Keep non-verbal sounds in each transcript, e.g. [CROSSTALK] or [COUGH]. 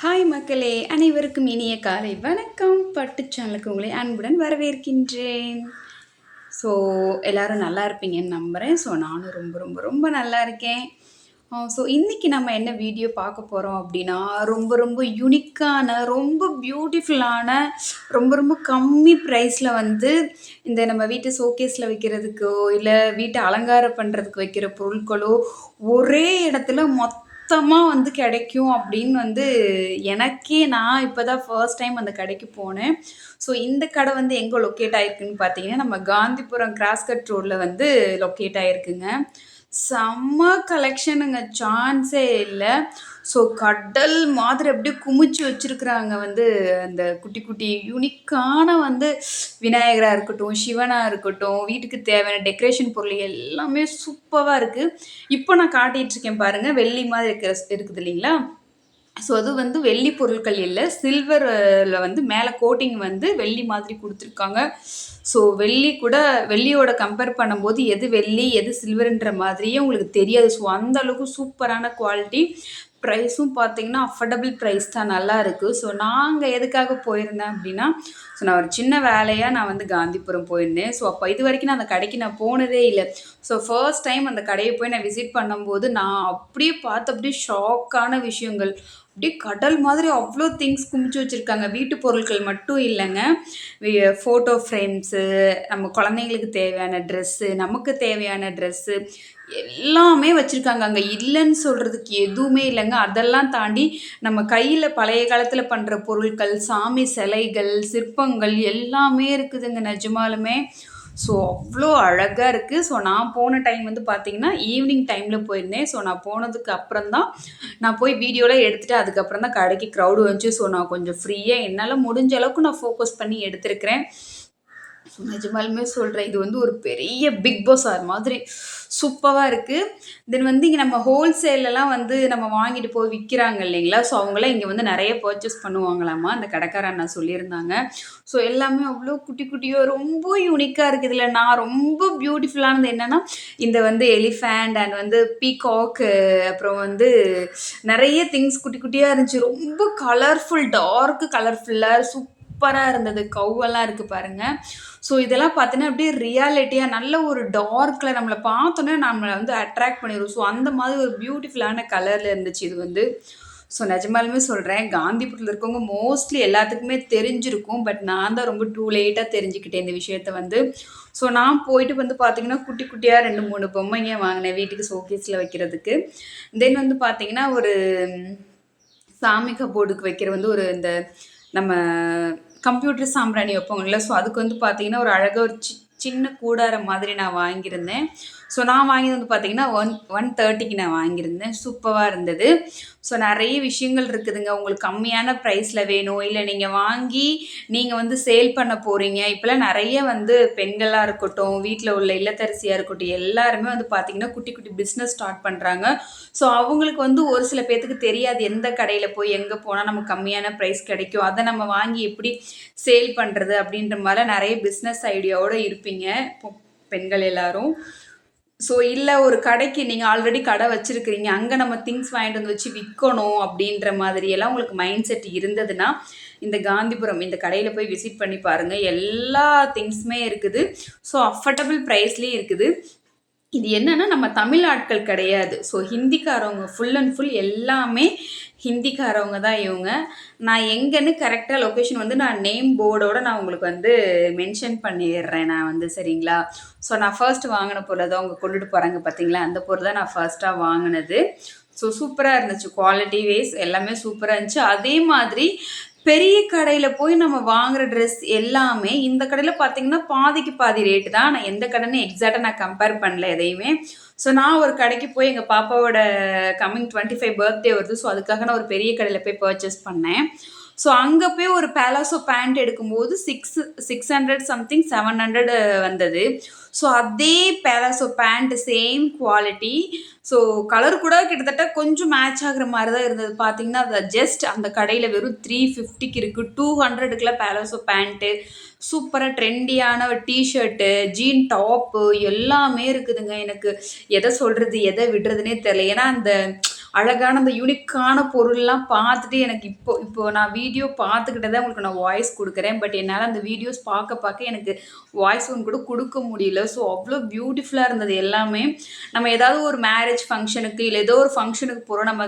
Hi மக்களே. அனைவருக்கும் இனிய காலை வணக்கம். பட்டு சேனலுக்கு உங்களை அன்புடன் வரவேற்கின்றேன். ஸோ எல்லாரும் நல்லா இருப்பீங்கன்னு நம்புகிறேன் ஸோ நானும் ரொம்ப ரொம்ப ரொம்ப நல்லா இருக்கேன். Uh, ஸோ இன்றைக்கி நம்ம என்ன வீடியோ பார்க்க போகிறோம் அப்படின்னா ரொம்ப ரொம்ப யூனிக்கான ரொம்ப பியூட்டிஃபுல்லான ரொம்ப ரொம்ப கம்மி ப்ரைஸில் வந்து இந்த நம்ம வீட்டு ஷோகேஸில் வைக்கிறதுக்கோ இல்லை வீட்டை அலங்காரம் பண்ணுறதுக்கு வைக்கிற பொருட்களோ ஒரே இடத்துல மொத்த சுத்தமாக வந்து கிடைக்கும் அப்படின்னு வந்து எனக்கே நான் இப்போ தான் ஃபர்ஸ்ட் டைம் அந்த கடைக்கு போனேன். ஸோ இந்த கடை வந்து எங்கே லொக்கேட் ஆகிருக்குன்னு பார்த்தீங்கன்னா நம்ம காந்திபுரம் கிராஸ்கட் ரோடில் வந்து லொக்கேட் ஆகிருக்குங்க செம்ம கலெக்ஷனுங்க சான்ஸே இல்லை. ஸோ கடல் மாதிரி அப்படியே குமிச்சு வச்சுருக்குறாங்க வந்து அந்த குட்டி குட்டி யூனிக்கான வந்து விநாயகராக இருக்கட்டும் சிவனாக இருக்கட்டும் வீட்டுக்கு தேவையான டெக்கரேஷன் பொருள் எல்லாமே சூப்பராக இருக்குது இப்போ நான் காட்டிகிட்ருக்கேன் பாருங்கள் வெள்ளி மாதிரி இருக்கிற இருக்குது இல்லைங்களா? ஸோ அது வந்து வெள்ளி பொருட்கள் இல்லை சில்வரில் வந்து மேலே கோட்டிங் வந்து வெள்ளி மாதிரி கொடுத்துருக்காங்க. ஸோ வெள்ளி கூட வெள்ளியோட கம்பேர் பண்ணும்போது எது வெள்ளி எது சில்வருன்ற மாதிரியே உங்களுக்கு தெரியாது. ஸோ அந்த அளவுக்கு சூப்பரான குவாலிட்டி ப்ரைஸும் பார்த்தீங்கன்னா அஃபர்டபுள் ப்ரைஸ் தான் நல்லா இருக்குது ஸோ நாங்கள் எதுக்காக போயிருந்தேன் அப்படின்னா ஸோ நான் ஒரு சின்ன வேலையாக நான் வந்து காந்திபுரம் போயிருந்தேன். ஸோ அப்போ இது வரைக்கும் நான் அந்த கடைக்கு நான் போனதே இல்லை. ஸோ ஃபர்ஸ்ட் டைம் அந்த கடையை போய் நான் விசிட் பண்ணும்போது நான் அப்படியே பார்த்து அப்படியே ஷாக்கான விஷயங்கள். அப்படியே கடல் மாதிரி அவ்வளோ திங்ஸ் குமிச்சு வச்சுருக்காங்க. வீட்டு பொருட்கள் மட்டும் இல்லைங்க. ஃபோட்டோ ஃப்ரேம்ஸு நம்ம குழந்தைங்களுக்கு தேவையான ட்ரெஸ்ஸு நமக்கு தேவையான ட்ரெஸ்ஸு எல்லாமே வச்சுருக்காங்க. அங்கே இல்லைன்னு சொல்கிறதுக்கு எதுவுமே இல்லைங்க. அதெல்லாம் தாண்டி நம்ம கையில் பழைய காலத்தில் பண்ணுற பொருட்கள் சாமி சிலைகள் சிற்பங்கள் எல்லாமே இருக்குதுங்க. நிஜமாலுமே ஸோ அவ்வளோ அழகாக இருக்குது ஸோ நான் போன டைம் வந்து பார்த்திங்கன்னா ஈவினிங் டைமில் போயிருந்தேன். ஸோ நான் போனதுக்கு அப்புறம் தான் நான் போய் வீடியோலாம் எடுத்துகிட்டு அதுக்கப்புறம் தான் கடைக்கு க்ரௌடு வந்துச்சு. ஸோ நான் கொஞ்சம் ஃப்ரீயாக என்னால் முடிஞ்ச அளவுக்கு நான் ஃபோக்கஸ் பண்ணி எடுத்திருக்கிறேன். ஸோ நிஜமாலுமே சொல்கிறேன் இது வந்து ஒரு பெரிய பிக் பஸார் மாதிரி. சூப்பராக இருக்குது தென் வந்து இங்கே நம்ம ஹோல்சேலெலாம் வந்து நம்ம வாங்கிட்டு போய் விற்கிறாங்க இல்லைங்களா? ஸோ அவங்களாம் இங்கே வந்து நிறைய பர்ச்சேஸ் பண்ணுவாங்களாமா? அந்த கடைக்கார அண்ணா சொல்லியிருந்தாங்க. ஸோ எல்லாமே அவ்வளோ குட்டி குட்டியோ ரொம்ப யூனிக்காக இருக்குது இதில். நான் ரொம்ப பியூட்டிஃபுல்லானது என்னென்னா இந்த வந்து எலிஃபேண்ட் அண்ட் வந்து பீகாக்கு அப்புறம் வந்து நிறைய திங்ஸ் குட்டி குட்டியாக இருந்துச்சு. ரொம்ப கலர்ஃபுல் டார்க் கலர்ஃபுல்லாக சூப் சூப்பராக இருந்தது. கௌவெல்லாம் இருக்குது பாருங்கள் ஸோ இதெல்லாம் பார்த்தீங்கன்னா அப்படியே ரியாலிட்டியாக நல்ல ஒரு டார்க்கில் நம்மளை பார்த்தோன்னே நம்மளை வந்து அட்ராக்ட் பண்ணிடும் ஸோ அந்த மாதிரி ஒரு பியூட்டிஃபுல்லான கலரில் இருந்துச்சு இது வந்து. ஸோ நிஜமாலுமே சொல்கிறேன் காந்திபுரத்தில் இருக்கவங்க மோஸ்ட்லி எல்லாத்துக்குமே தெரிஞ்சிருக்கும். பட் நான் தான் ரொம்ப டூ லேட்டாக தெரிஞ்சுக்கிட்டேன் இந்த விஷயத்த வந்து. ஸோ நான் போயிட்டு வந்து பார்த்தீங்கன்னா குட்டி குட்டியாக ரெண்டு மூணு பொம்மைங்க வாங்கினேன் வீட்டுக்கு ஷோகேஸில் வைக்கிறதுக்கு. தென் வந்து பார்த்தீங்கன்னா ஒரு சாமி கபோர்டுக்கு வைக்கிற வந்து ஒரு இந்த நம்ம கம்ப்யூட்டர் சாம்பிராணி வைப்போங்கள்ல. ஸோ அதுக்கு வந்து பார்த்தீங்கன்னா ஒரு அழகாக ஒரு சி சின்ன கூடாரம் மாதிரி நான் வாங்கியிருந்தேன். ஸோ நான் வாங்கினது வந்து பார்த்தீங்கன்னா ஒன் ஒன் தேர்ட்டிக்கு நான் வாங்கியிருந்தேன். சூப்பராக இருந்தது. ஸோ நிறைய விஷயங்கள் இருக்குதுங்க. உங்களுக்கு கம்மியான ப்ரைஸில் வேணும். இல்லை நீங்கள் வாங்கி நீங்கள் வந்து சேல் பண்ண போகிறீங்க இப்போல்லாம் நிறைய வந்து பெண்களாக இருக்கட்டும் வீட்டில் உள்ள இல்லத்தரசியாக இருக்கட்டும் எல்லாருமே வந்து பார்த்திங்கன்னா குட்டி குட்டி பிஸ்னஸ் ஸ்டார்ட் பண்ணுறாங்க ஸோ அவங்களுக்கு வந்து ஒரு சில பேர்த்துக்கு தெரியாது எந்த கடையில் போய் எங்கே போனால் நமக்கு கம்மியான ப்ரைஸ் கிடைக்கும். அதை நம்ம வாங்கி எப்படி சேல் பண்ணுறது அப்படின்ற மாதிரி நிறைய பிஸ்னஸ் ஐடியாவோடு இருப்பீங்க. பெண்கள் எல்லாரும். ஸோ இல்லை ஒரு கடைக்கு நீங்கள் ஆல்ரெடி கடை வச்சுருக்கிறீங்க அங்கே நம்ம திங்ஸ் வாங்கிட்டு வந்து வச்சு விற்கணும் அப்படின்ற மாதிரியெல்லாம் உங்களுக்கு மைண்ட் செட் இருந்ததுன்னா இந்த காந்திபுரம் இந்த கடையில் போய் விசிட் பண்ணி பாருங்கள் எல்லா திங்ஸுமே இருக்குது. ஸோ அஃபர்டபுள் ப்ரைஸ்லேயும் இருக்குது. இது என்னென்னா நம்ம தமிழ் ஆட்கள் கிடையாது. ஸோ ஹிந்திக்காரவங்க ஃபுல் அண்ட் ஃபுல் எல்லாமே ஹிந்திக்காரவங்க தான் இவங்க. நான் எங்கேன்னு கரெக்டாக லொக்கேஷன் வந்து நான் நேம் போர்டோடு நான் உங்களுக்கு வந்து மென்ஷன் பண்ணிடுறேன் நான் வந்து சரிங்களா? ஸோ நான் ஃபர்ஸ்ட் வாங்கின பொருள் தான் அவங்க கொண்டுட்டு போகிறாங்க பார்த்தீங்களா அந்த பொருள் தான் நான் ஃபர்ஸ்ட்டாக வாங்கினது. ஸோ சூப்பராக இருந்துச்சு. குவாலிட்டி வைஸ் எல்லாமே சூப்பராக இருந்துச்சு. அதே மாதிரி பெரிய கடையில் போய் நம்ம வாங்குற ட்ரெஸ் எல்லாமே இந்த கடையில் பார்த்தீங்கன்னா பாதிக்கு பாதி ரேட்டு தான். நான் எந்த கடைன்னு எக்ஸாக்டாக நான் கம்பேர் பண்ணல எதையுமே. ஸோ நான் ஒரு கடைக்கு போய் எங்கள் பாப்பாவோட கம்மிங் டுவெண்ட்டி ஃபைவ் பர்த்டே வருது. ஸோ அதுக்காக நான் ஒரு பெரிய கடையில் போய் பர்ச்சேஸ் பண்ணேன். ஸோ அங்கே போய் ஒரு பேலாசோ பேண்ட் எடுக்கும்போது six six hundred something seven hundred வந்தது. ஸோ அதே palazzo pant same quality so colour கூட கிட்டத்தட்ட கொஞ்சம் மேட்ச் ஆகிற மாதிரி தான் இருந்தது. பார்த்தீங்கன்னா அது ஜஸ்ட் அந்த கடையில் வெறும் த்ரீ ஃபிஃப்டிக்கு இருக்குது டூ ஹண்ட்ரடுக்குலாம் பேலாசோ பேண்ட்டு சூப்பராக ட்ரெண்டியான டிஷர்ட்டு ஜீன் டாப்பு எல்லாமே இருக்குதுங்க எனக்கு. எதை சொல்கிறது எதை விடுறதுனே தெரில ஏன்னா அந்த அழகான அந்த யூனிக்கான பொருள்லாம் பார்த்துட்டு எனக்கு இப்போ இப்போ நான் வீடியோ பார்த்துக்கிட்டதான் உங்களுக்கு நான் வாய்ஸ் கொடுக்குறேன். பட் என்னால் அந்த வீடியோஸ் பார்க்க பார்க்க எனக்கு வாய்ஸ் ஒன்று கூட கொடுக்க முடியல. ஸோ அவ்வளோ பியூட்டிஃபுல்லாக இருந்தது எல்லாமே. நம்ம ஏதாவது ஒரு மேரேஜ் ஃபங்க்ஷனுக்கு இல்லை ஏதோ ஒரு ஃபங்க்ஷனுக்கு போகிறோம் நம்ம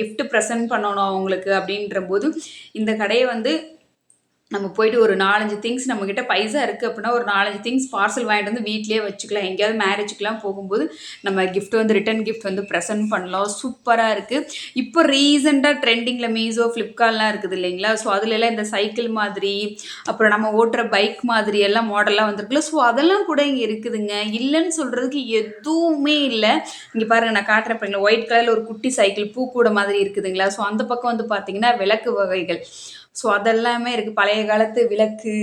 கிஃப்ட் ப்ரெசென்ட் பண்ணணும் அவங்களுக்கு அப்படின்ற போது இந்த கடையை வந்து நம்ம போயிட்டு ஒரு நாலஞ்சு திங்ஸ் நம்மக்கிட்ட பைசா இருக்குது அப்படின்னா ஒரு நாலஞ்சு திங்ஸ் பார்சல் வாங்கிட்டு வந்து வீட்லேயே வச்சுக்கலாம். எங்கேயாவது மேரேஜுக்கெலாம் போகும்போது நம்ம கிஃப்ட் வந்து ரிட்டன் கிஃப்ட் வந்து ப்ரெசென்ட் பண்ணலாம். சூப்பராக இருக்குது இப்போ ரீசெண்டாக ட்ரெண்டிங்கில் மீசோ ஃப்ளிப்கார்ட்லாம் இருக்குது இல்லைங்களா? ஸோ அதுலலாம் இந்த சைக்கிள் மாதிரி அப்புறம் நம்ம ஓட்டுற பைக் மாதிரி எல்லாம் மாடல்லாம் வந்திருக்குல்ல. ஸோ அதெல்லாம் கூட இங்கே இருக்குதுங்க. இல்லைன்னு சொல்கிறதுக்கு எதுவுமே இல்லை. இங்கே பாருங்கள் நான் காட்டுறேன் பாருங்களேன் ஒயிட் கலரில் ஒரு குட்டி சைக்கிள் பூக்கூட மாதிரி இருக்குதுங்களா? ஸோ அந்த பக்கம் வந்து பார்த்திங்கன்னா விளக்கு வகைகள். ஸோ அதெல்லாமே இருக்குது பழைய காலத்து விளக்கு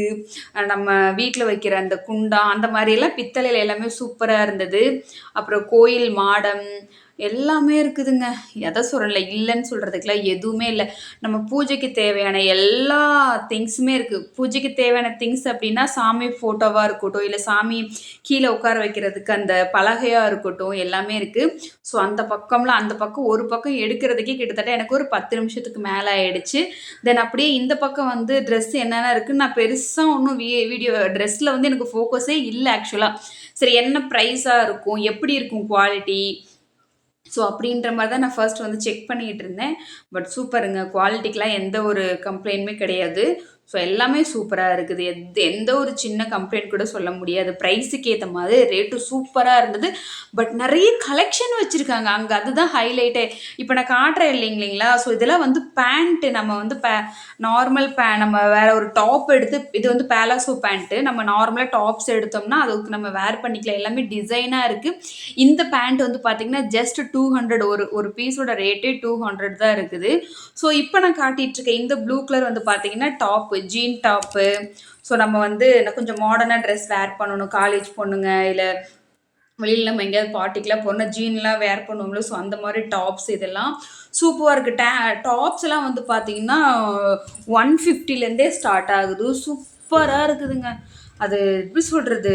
நம்ம வீட்டில் வைக்கிற அந்த குண்டா அந்த மாதிரியெல்லாம் பித்தளையில் எல்லாமே சூப்பராக இருந்தது. அப்புறம் கோயில் மாடம் எல்லாமே இருக்குதுங்க. எதை சொல்கிறல இல்லைன்னு சொல்கிறதுக்குலாம் எதுவுமே இல்லை. நம்ம பூஜைக்கு தேவையான எல்லா திங்ஸுமே இருக்குது பூஜைக்கு தேவையான திங்ஸ் அப்படின்னா சாமி ஃபோட்டோவாக இருக்கட்டும் இல்லை சாமி கீழே உட்கார வைக்கிறதுக்கு அந்த பலகையாக இருக்கட்டும் எல்லாமே இருக்குது ஸோ அந்த பக்கம்லாம் அந்த பக்கம் ஒரு பக்கம் எடுக்கிறதுக்கே கிட்டத்தட்ட எனக்கு ஒரு பத்து நிமிஷத்துக்கு மேலே ஆயிடுச்சு. தென் அப்படியே இந்த பக்கம் வந்து ட்ரெஸ் என்னென்ன இருக்குன்னு நான் பெருசாக ஒன்றும் வீ வீடியோ ட்ரெஸ்ஸில் வந்து எனக்கு ஃபோக்கஸே இல்லை ஆக்சுவலாக சரி என்ன ப்ரைஸாக இருக்கும்? எப்படி இருக்கும் குவாலிட்டி ஸோ அப்படின்ற மாதிரி தான் நான் ஃபர்ஸ்ட் வந்து செக் பண்ணிகிட்டு இருந்தேன். பட் சூப்பருங்க குவாலிட்டிக்கெலாம் எந்த ஒரு கம்ப்ளைண்ட்டுமே கிடையாது. ஸோ எல்லாமே சூப்பராக இருக்குது. எந்த எந்த ஒரு சின்ன கம்ப்ளைண்ட் கூட சொல்ல முடியாது. ப்ரைஸுக்கு ஏற்ற மாதிரி ரேட்டு சூப்பராக இருந்தது. பட் நிறைய கலெக்ஷன் வச்சுருக்காங்க. அங்கே அதுதான் ஹைலைட்டே இப்போ நான் காட்டுறேன் இல்லைங்களா? ஸோ இதெல்லாம் வந்து பேண்ட்டு நம்ம வந்து பே நார்மல் பே நம்ம வேறு ஒரு டாப் எடுத்து இது வந்து பேலாசோ பேண்ட்டு நம்ம நார்மலாக டாப்ஸ் எடுத்தோம்னா அதுக்கு நம்ம வேர் பண்ணிக்கலாம். எல்லாமே டிசைனாக இருக்குது இந்த பேண்ட் வந்து பார்த்திங்கன்னா ஜஸ்ட் டூ ஹண்ட்ரட் ஒரு ஒரு பீஸோட ரேட்டே டூ ஹண்ட்ரட் தான் இருக்குது. ஸோ இப்போ நான் காட்டிகிட்ருக்கேன் இந்த ப்ளூ கலர் வந்து பார்த்திங்கன்னா டாப்பு ஜீன் டாப்பு ஸோ நம்ம வந்து கொஞ்சம் மாடர்னாக ட்ரெஸ் வேர் பண்ணணும். காலேஜ் பொண்ணுங்க இல்லை வெளியில் நம்ம எங்கேயாவது பார்ட்டிக்கெலாம் போனால் ஜீன்லாம் வேர் பண்ணுவோம்ல. ஸோ அந்த மாதிரி டாப்ஸ் இதெல்லாம் சூப்பராக இருக்குது டே டாப்ஸ் எல்லாம் வந்து பார்த்திங்கன்னா ஒன் ஃபிஃப்டிலேருந்தே ஸ்டார்ட் ஆகுது. சூப்பராக இருக்குதுங்க. அது எப்படி சொல்கிறது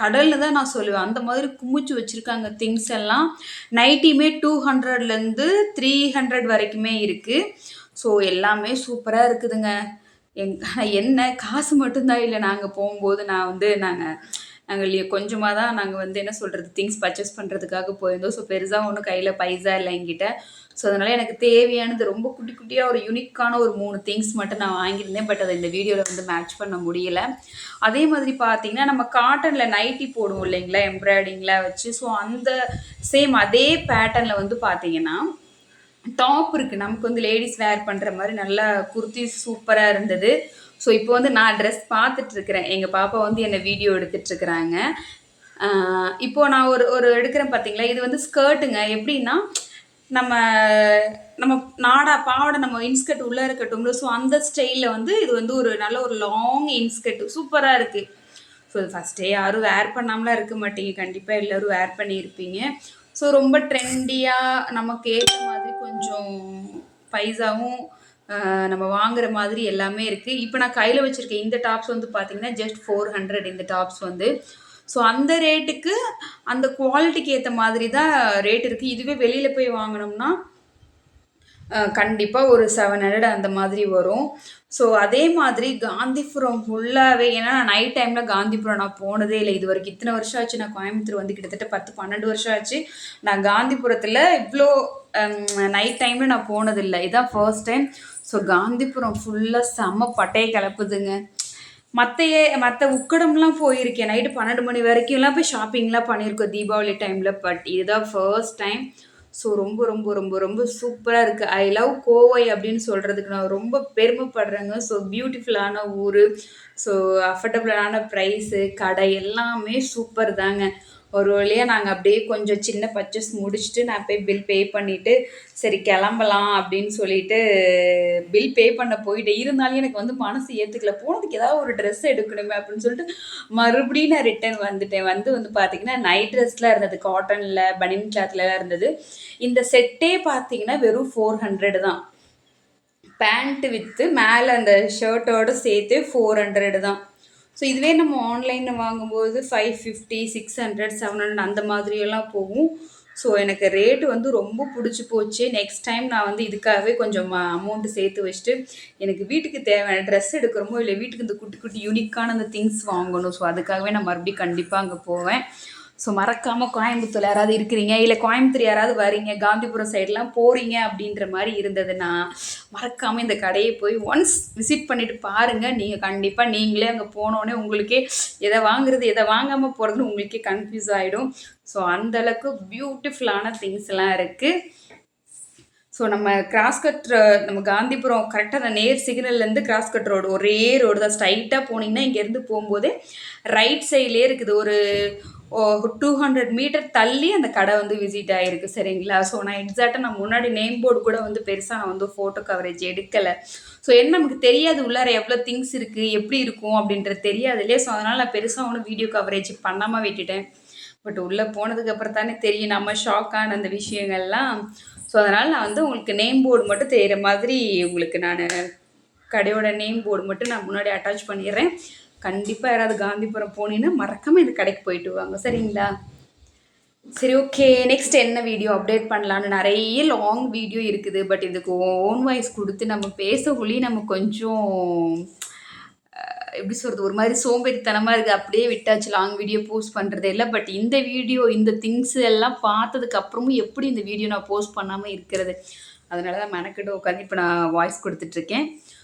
கடலில் தான் நான் சொல்லுவேன். அந்த மாதிரி குமிச்சு வச்சுருக்காங்க திங்ஸ் எல்லாம். நைட்டியுமே டூ ஹண்ட்ரட்லேருந்து த்ரீ ஹண்ட்ரட் வரைக்குமே இருக்குது ஸோ எல்லாமே சூப்பராக இருக்குதுங்க. எங் [LAUGHS] என்ன காசு மட்டும்தான் இல்லை நாங்கள் போகும்போது நான் வந்து நாங்கள் நாங்கள் கொஞ்சமாக தான் நாங்கள் வந்து என்ன சொல்கிறது திங்ஸ் பர்ச்சேஸ் பண்ணுறதுக்காக போயிருந்தோம். ஸோ பெருசாக ஒன்றும் கையில் பைசா இல்லை என்கிட்ட. ஸோ அதனால் எனக்கு தேவையானது ரொம்ப குட்டி குட்டியாக ஒரு யூனிக்கான ஒரு மூணு திங்ஸ் மட்டும் நான் வாங்கியிருந்தேன். பட் அதை இந்த வீடியோவில் வந்து மேட்ச் பண்ண முடியல. அதே மாதிரி பார்த்தீங்கன்னா நம்ம காட்டனில் நைட்டி போடுவோம் இல்லைங்களா எம்ப்ராய்டிங்கில் வச்சு. ஸோ அந்த சேம் அதே பேட்டர்னில் வந்து பார்த்தீங்கன்னா டாப் இருக்குது நமக்கு வந்து லேடிஸ் வேர் பண்ணுற மாதிரி நல்லா குர்த்தி சூப்பராக இருந்தது. ஸோ இப்போ வந்து நான் ட்ரெஸ் பார்த்துட்ருக்குறேன். எங்கள் பாப்பா வந்து என்னை வீடியோ எடுத்துட்ருக்குறாங்க. இப்போது நான் ஒரு ஒரு எடுக்கிறேன் பார்த்தீங்களா இது வந்து ஸ்கர்ட்டுங்க எப்படின்னா நம்ம நம்ம நாடா பாவாடை நம்ம இன்ஸ்கர்ட் உள்ளே இருக்கட்டும் ஸோ அந்த ஸ்டைலில் வந்து இது வந்து ஒரு நல்ல ஒரு லாங் இன்ஸ்கர்ட். சூப்பராக இருக்குது ஸோ ஃபஸ்ட்டே யாரும் வேர் பண்ணாமலாம் இருக்க மாட்டீங்க. கண்டிப்பாக எல்லோரும் வேர் பண்ணியிருப்பீங்க. ஸோ ரொம்ப ட்ரெண்டியாக நமக்கு ஏற்ற மாதிரி கொஞ்சம் பைசாவும் நம்ம வாங்குற மாதிரி எல்லாமே இருக்குது இப்போ நான் கையில் வச்சுருக்கேன் இந்த டாப்ஸ் வந்து பார்த்திங்கன்னா ஜஸ்ட் ஃபோர் ஹண்ட்ரட் இந்த டாப்ஸ் வந்து. ஸோ அந்த ரேட்டுக்கு அந்த குவாலிட்டிக்கு ஏற்ற மாதிரி தான் ரேட் இருக்குது இதுவே வெளியில் போய் வாங்கினோம்னா கண்டிப்பாக ஒரு செவன் ஹண்ட்ரட் அந்த மாதிரி வரும். ஸோ அதே மாதிரி காந்திபுரம் ஃபுல்லாகவே ஏன்னா நான் நைட் டைமில் காந்திபுரம் நான் போனதே இல்லை. இது வரைக்கும் இத்தனை வருஷம் ஆச்சு. நான் கோயம்புத்தூர் வந்து கிட்டத்தட்ட பத்து பன்னெண்டு வருஷம் ஆச்சு. நான் காந்திபுரத்தில் இவ்வளோ நைட் டைமில் நான் போனதில்லை இதான் ஃபர்ஸ்ட் டைம் ஸோ காந்திபுரம் ஃபுல்லாக செம்ம பட்டையை கிளப்புதுங்க மற்றைய மற்ற உக்கடம்லாம் போயிருக்கேன். நைட்டு பன்னெண்டு மணி வரைக்கும்லாம் போய் ஷாப்பிங்லாம் பண்ணியிருக்கோம் தீபாவளி டைமில் பட் இதுதான் ஃபர்ஸ்ட் டைம் ஸோ ரொம்ப ரொம்ப ரொம்ப ரொம்ப சூப்பராக இருக்குது ஐ லவ் கோவை அப்படின்னு சொல்கிறதுக்கு நான் ரொம்ப பெருமைப்படுறேங்க. ஸோ பியூட்டிஃபுல்லான ஊர். ஸோ அஃபர்டபுளான ப்ரைஸு கடை எல்லாமே சூப்பர் தாங்க. ஒரு வழியாக நாங்கள் அப்படியே கொஞ்சம் சின்ன பர்ச்சேஸ் முடிச்சுட்டு நான் போய் பில் பே பண்ணிவிட்டு சரி கிளம்பலாம் அப்படின்னு சொல்லிட்டு பில் பே பண்ண போயிட்டேன். இருந்தாலும் எனக்கு வந்து மனசு ஏற்றுக்கல போனதுக்கு ஏதாவது ஒரு ட்ரெஸ் எடுக்கணுமே அப்படின்னு சொல்லிட்டு மறுபடியும் நான் ரிட்டர்ன் வந்துட்டேன். வந்து வந்து பார்த்திங்கன்னா நைட் ட்ரெஸ்லாம் இருந்தது. காட்டனில் பனின் கிளாத்லலாம் இருந்தது. இந்த செட்டே பார்த்தீங்கன்னா வெறும் ஃபோர் ஹண்ட்ரட் தான். பேண்ட்டு விற்று மேலே அந்த ஷர்ட்டோடு சேர்த்து ஃபோர் ஹண்ட்ரடு தான். ஸோ இதுவே நம்ம ஆன்லைனில் வாங்கும்போது five fifty six hundred seven hundred அந்த மாதிரியெல்லாம் போகும். ஸோ எனக்கு ரேட்டு வந்து ரொம்ப பிடிச்சி போச்சு. நெக்ஸ்ட் டைம் நான் வந்து இதுக்காகவே கொஞ்சம் அமௌண்ட்டு சேர்த்து வச்சுட்டு எனக்கு வீட்டுக்கு தேவையான ட்ரெஸ் எடுக்கிறோமோ இல்லை வீட்டுக்கு இந்த குட்டி குட்டி யூனிக்கான அந்த திங்ஸ் வாங்கணும். ஸோ அதுக்காகவே நான் மறுபடியும் கண்டிப்பாக அங்கே போவேன். ஸோ மறக்காமல் கோயம்புத்தூர் யாராவது இருக்கிறீங்க? இல்லை கோயம்புத்தூர் யாராவது வரீங்க? காந்திபுரம் சைட்லாம் போகிறீங்க அப்படின்ற மாதிரி இருந்ததுன்னா மறக்காமல் இந்த கடையை போய் ஒன்ஸ் விசிட் பண்ணிவிட்டு பாருங்கள் நீங்கள் கண்டிப்பாக நீங்களே அங்கே போனோடனே உங்களுக்கே எதை வாங்குறது எதை வாங்காமல் போகிறதுன்னு உங்களுக்கே கன்ஃபியூஸ் ஆகிடும் ஸோ அந்தளவுக்கு பியூட்டிஃபுல்லான திங்ஸ்லாம் இருக்குது ஸோ நம்ம கிராஸ் கட் நம்ம காந்திபுரம் கரெக்டாக அந்த நேர் சிக்னல்லேருந்து கிராஸ் கட் ரோடு ஒரே ரோடு தான். ஸ்ட்ரைட்டாக போனீங்கன்னா இங்கேருந்து போகும்போது ரைட் சைட்லேயே இருக்குது. ஒரு டூ ஹண்ட்ரட் மீட்டர் தள்ளி அந்த கடை வந்து விசிட் ஆகிருக்கு சரிங்களா? ஸோ நான் எக்ஸாக்டாக நான் முன்னாடி நேம் போர்டு கூட வந்து பெருசாக நான் வந்து ஃபோட்டோ கவரேஜ் எடுக்கலை. ஸோ என்ன நமக்கு தெரியாது உள்ளார எவ்வளோ திங்ஸ் இருக்குது எப்படி இருக்கும் அப்படின்றது தெரியாது இல்லையா? ஸோ அதனால் நான் பெருசாக ஒன்றும் வீடியோ கவரேஜ் பண்ணாமல் விட்டுட்டேன். பட் உள்ளே போனதுக்கப்புறம் தானே தெரியும் நம்ம ஷாக்கான அந்த விஷயங்கள்லாம். ஸோ அதனால் நான் வந்து உங்களுக்கு நேம் போர்டு மட்டும் தெரிகிற மாதிரி உங்களுக்கு நான் கடையோட நேம் போர்டு மட்டும் நான் முன்னாடி அட்டாச் பண்ணிடுறேன். கண்டிப்பாக யாராவது காந்திபுரம் போனீங்கன்னா மறக்காமல் இந்த கடைக்கு போயிட்டு வாங்க. சரிங்களா? சரி ஓகே நெக்ஸ்ட் என்ன வீடியோ அப்டேட் பண்ணலான்னு நிறைய லாங் வீடியோ இருக்குது. பட் இதுக்கு ஓன் வாய்ஸ் கொடுத்து நம்ம பேசக்குள்ளேயே நம்ம கொஞ்சம் எப்படி சொல்கிறது ஒரு மாதிரி சோம்பேறித்தனமாக இருக்குது அப்படியே விட்டாச்சு. லாங் வீடியோ போஸ்ட் பண்ணுறது இல்லை. பட் இந்த வீடியோ இந்த திங்ஸ் எல்லாம் பார்த்ததுக்கு அப்புறமும் எப்படி இந்த வீடியோ நான் போஸ்ட் பண்ணாமல் இருக்கிறது? அதனால தான் மெனக்கிட்ட உட்காந்து இப்போ நான் வாய்ஸ் கொடுத்துட்ருக்கேன்